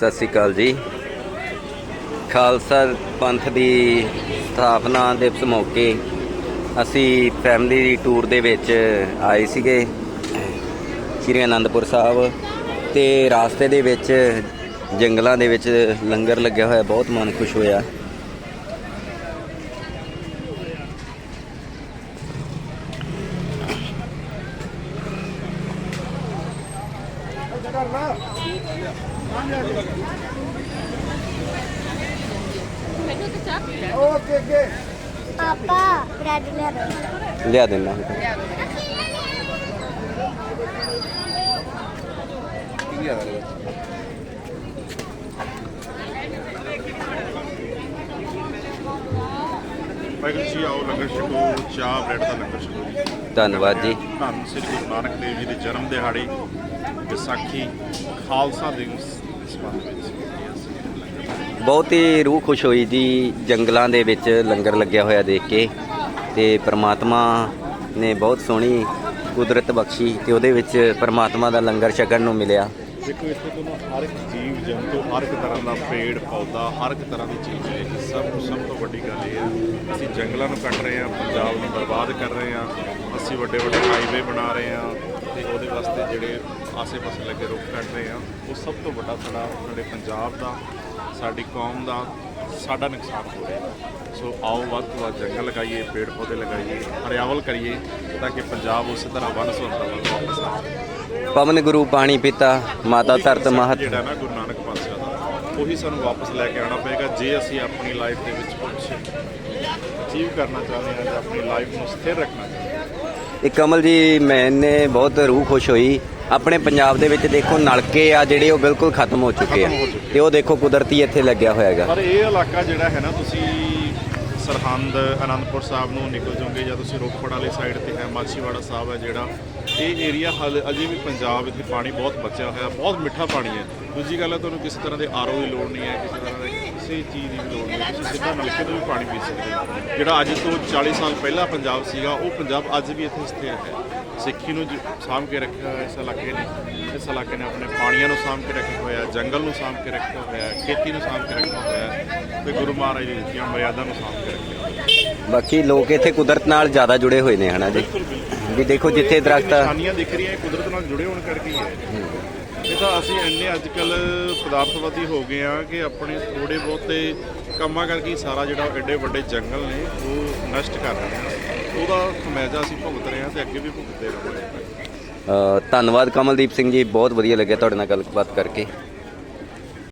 ਸਤਿ ਸ੍ਰੀ ਅਕਾਲ ਜੀ। ਖਾਲਸਾ ਪੰਥ ਦੀ ਸਥਾਪਨਾ ਦਿਵਸ ਮੌਕੇ ਅਸੀਂ ਫੈਮਿਲੀ ਟੂਰ ਦੇ ਵਿੱਚ ਆਏ ਸੀਗੇ, ਸ੍ਰੀ ਅਨੰਦਪੁਰ ਸਾਹਿਬ ਤੇ ਰਾਸਤੇ ਦੇ ਵਿੱਚ ਜੰਗਲਾਂ ਦੇ ਵਿੱਚ ਲੰਗਰ ਲੱਗਿਆ ਹੋਇਆ, ਬਹੁਤ ਮਨ ਖੁਸ਼ ਹੋਇਆ। ਪਾਪਾ ਬ੍ਰੈਡ ਲਿਆ ਦੋ ਲਿਆ ਦੇਣਾ ਵਾਹਿਗੁਰੂ ਜੀ ਆਓ ਲੰਗਰ ਛਕੋ ਚਾਹ ਬ੍ਰੈਡ ਦਾ ਲੰਗਰ ਛਕੋ। ਜੀ ਧੰਨਵਾਦ ਜੀ। ਧੰਨ ਸ੍ਰੀ ਗੁਰੂ ਨਾਨਕ ਦੇਵ ਜੀ ਦੇ ਜਨਮ ਦਿਹਾੜੇ। ਵਿਸਾਖੀ, ਖਾਲਸਾ ਦਿਵਸ ਦੇ ਸੰਬੰਧ ਵਿੱਚ ਬਹੁਤ ਹੀ ਰੂਹ ਖੁਸ਼ ਹੋਈ ਜੀ, ਜੰਗਲਾਂ ਦੇ ਵਿੱਚ ਲੰਗਰ ਲੱਗਿਆ ਹੋਇਆ ਦੇਖ ਕੇ ਤੇ ਪ੍ਰਮਾਤਮਾ ਨੇ ਬਹੁਤ ਸੋਹਣੀ ਕੁਦਰਤ ਬਖਸ਼ੀ ਤੇ ਉਹਦੇ ਵਿੱਚ ਪ੍ਰਮਾਤਮਾ ਦਾ ਲੰਗਰ ਛਕਣ ਨੂੰ ਮਿਲਿਆ। ਦੇਖੋ ਇੱਥੇ ਤੁਹਾਨੂੰ ਹਰ ਇੱਕ ਜੀਵ, ਜੰਤੂ, ਹਰ ਇੱਕ ਤਰ੍ਹਾਂ ਦਾ ਪੇੜ, ਪੌਦਾ, ਹਰ ਇੱਕ ਤਰ੍ਹਾਂ ਦੀ ਚੀਜ਼ ਹੈ ਇਹ ਸਭ ਸਭ ਤੋਂ ਵੱਡੀ ਗੱਲ ਇਹ ਹੈ, ਅਸੀਂ ਜੰਗਲਾਂ ਨੂੰ ਕੱਟ ਰਹੇ ਹਾਂ, ਪੰਜਾਬ ਨੂੰ ਬਰਬਾਦ ਕਰ ਰਹੇ ਹਾਂ, ਅਸੀਂ ਵੱਡੇ ਵੱਡੇ ਹਾਈਵੇ ਬਣਾ ਰਹੇ ਹਾਂ ਤੇ ਉਹਦੇ ਵਾਸਤੇ ਜਿਹੜੇ ਆਸੇ-ਪਾਸੇ ਲੱਗੇ ਰੁੱਖ ਕੱਟ ਰਹੇ ਹਾਂ, ਉਹ ਸਭ ਤੋਂ ਵੱਡਾ ਸਾਡਾ ਸਾਡੇ ਪੰਜਾਬ ਦਾ, ਸਾਡੀ ਕੌਮ ਦਾ, ਸਾਡਾ ਨੁਕਸਾਨ ਹੋ ਰਿਹਾ ਸੋ ਆਓ, ਵੱਧ ਤੋਂ ਵੱਧ ਜੰਗਲ ਲਗਾਈਏ ਪੇੜ ਪੌਦੇ ਲਗਾਈਏ, ਹਰਿਆਵਲ ਕਰੀਏ ਤਾਂ ਕਿ ਪੰਜਾਬ ਉਸੇ ਤਰ੍ਹਾਂ ਵਨ ਸੁਵੰਨਤਾ ਵੱਲ ਵਾਪਸ ਆ ਪਵਨ ਗੁਰੂ ਪਾਣੀ ਪਿਤਾ ਮਾਤਾ ਧਰਤ ਮਹਤ। ਜਿਹੜਾ ਨਾ ਗੁਰੂ ਨਾਨਕ ਪਾਤਸ਼ਾਹ ਦਾ ਉਹੀ ਸਾਨੂੰ ਵਾਪਸ ਲੈ ਕੇ ਆਉਣਾ ਪਏਗਾ ਜੇ ਅਸੀਂ ਆਪਣੀ ਲਾਈਫ ਦੇ ਵਿੱਚ ਕੁਝ ਅਚੀਵ ਕਰਨਾ ਚਾਹੁੰਦੇ ਹਾਂ ਜਾਂ ਆਪਣੀ ਲਾਈਫ ਨੂੰ ਸਥਿਰ ਰੱਖਣਾ ਚਾਹੁੰਦੇ ਹਾਂ। ਇਹ ਕਮਲ ਜੀ ਮੈਨੇ ਬਹੁਤ ਰੂਹ ਖੁਸ਼ ਹੋਈ। ਆਪਣੇ ਪੰਜਾਬ ਦੇ ਵਿੱਚ ਦੇਖੋ ਨਲਕੇ ਆ ਜਿਹੜੇ ਉਹ ਬਿਲਕੁਲ ਖਤਮ ਹੋ ਚੁੱਕੇ ਆ। ਤੇ ਉਹ ਦੇਖੋ ਕੁਦਰਤੀ ਇੱਥੇ ਲੱਗਿਆ ਹੋਇਆ ਹੈਗਾ। ਪਰ ਇਹ ਇਲਾਕਾ ਜਿਹੜਾ ਹੈ ਨਾ ਤੁਸੀਂ ਸਰਹੰਦ ਅਨੰਦਪੁਰ ਸਾਹਿਬ ਨੂੰ ਨਿਕਲ ਜਾਓਗੇ ਜਾਂ ਤੁਸੀਂ ਰੋਪੜ ਵਾਲੀ ਸਾਈਡ ਤੇ ਹੈ, ਮਾਛੀਵਾੜਾ ਸਾਹਿਬ ਹੈ ਜਿਹੜਾ, ਇਹ ਏਰੀਆ ਹਾਲ ਅਜੇ ਵੀ ਪੰਜਾਬ ਇੱਥੇ ਪਾਣੀ ਬਹੁਤ ਬਚਿਆ ਹੋਇਆ, ਬਹੁਤ ਮਿੱਠਾ ਪਾਣੀ ਹੈ। ਦੂਜੀ ਗੱਲ ਹੈ, ਤੁਹਾਨੂੰ ਕਿਸੇ ਤਰ੍ਹਾਂ ਦੇ ਆਰਓ ਦੀ ਲੋੜ ਨਹੀਂ ਹੈ, ਕਿਸੇ ਤਰ੍ਹਾਂ ਦੇ ਕਿਸੇ ਚੀਜ਼ ਦੀ ਵੀ ਲੋੜ ਨਹੀਂ। ਤੁਸੀਂ ਸਿੱਧਾ ਨਲਕੇ ਤੋਂ ਵੀ ਪਾਣੀ ਪੀ ਸਕਦੇ ਹੋ। ਜਿਹੜਾ ਅੱਜ ਤੋਂ 40 ਸਾਲ ਪਹਿਲਾਂ ਪੰਜਾਬ ਸੀਗਾ ਉਹ ਪੰਜਾਬ ਅੱਜ ਵੀ ਇੱਥੇ ਸਥਿਰ ਹੈ। ਸਿੱਖੀ ਨੂੰ ਸਾਂਭ ਕੇ ਰੱਖਿਆ ਹੋਇਆ ਇਸ ਇਲਾਕੇ ਨੇ। ਇਸ ਇਲਾਕੇ ਨੇ ਆਪਣੇ ਪਾਣੀਆਂ ਨੂੰ ਸਾਂਭ ਕੇ ਰੱਖਿਆ ਹੋਇਆ ਜੰਗਲ ਨੂੰ ਸਾਂਭ ਕੇ ਰੱਖਿਆ ਹੋਇਆ ਖੇਤੀ ਨੂੰ ਸਾਂਭ ਕੇ ਰੱਖਿਆ ਹੋਇਆ ਤੇ ਗੁਰੂ ਮਹਾਰਾਜ ਦੀ ਦਿੱਤੀਆਂ ਮਰਿਆਦਾ ਨੂੰ ਸਾਂਭ ਕੇ ਰੱਖਿਆ। ਬਾਕੀ ਲੋਕ ਇੱਥੇ ਕੁਦਰਤ ਨਾਲ ਜ਼ਿਆਦਾ ਜੁੜੇ ਹੋਏ ਨੇ ਹਨਾ ਜੀ? ਵੀ ਦੇਖੋ ਜਿੱਥੇ ਦਰਖਤ ਆ। ਨਿਸ਼ਾਨੀਆਂ ਦਿਖ ਰਹੀਆਂ ਕੁਦਰਤ ਨਾਲ ਜੁੜੇ ਹੋਣ ਕਰਕੇ ਹੀ ਹੈ ਇਹ ਤਾਂ ਅਸੀਂ ਇੰਨੇ ਅੱਜ ਕੱਲ ਪਦਾਰਥਵਾਦੀ ਹੋ ਗਏ ਆ ਕਿ ਆਪਣੇ ਥੋੜੇ ਬਹੁਤੇ ਕੰਮਾਂ ਕਰਕੇ ਸਾਰਾ ਜਿਹੜਾ ਐਡੇ ਵੱਡੇ ਜੰਗਲ ਨੇ, ਉਹ ਨਸ਼ਟ ਕਰ ਰਹੇ ਆ ਉਹਦਾ ਖਮਿਆਜਾ ਅਸੀਂ ਭੁਗਤ ਰਹੇ ਹਾਂ ਤੇ ਅੱਗੇ ਵੀ ਭੁਗਤਦੇ ਰਹਾਂਗੇ। ਧੰਨਵਾਦ ਕਮਲਦੀਪ ਸਿੰਘ ਜੀ, ਬਹੁਤ ਵਧੀਆ ਲੱਗਿਆ ਤੁਹਾਡੇ ਨਾਲ ਗੱਲਬਾਤ ਕਰਕੇ।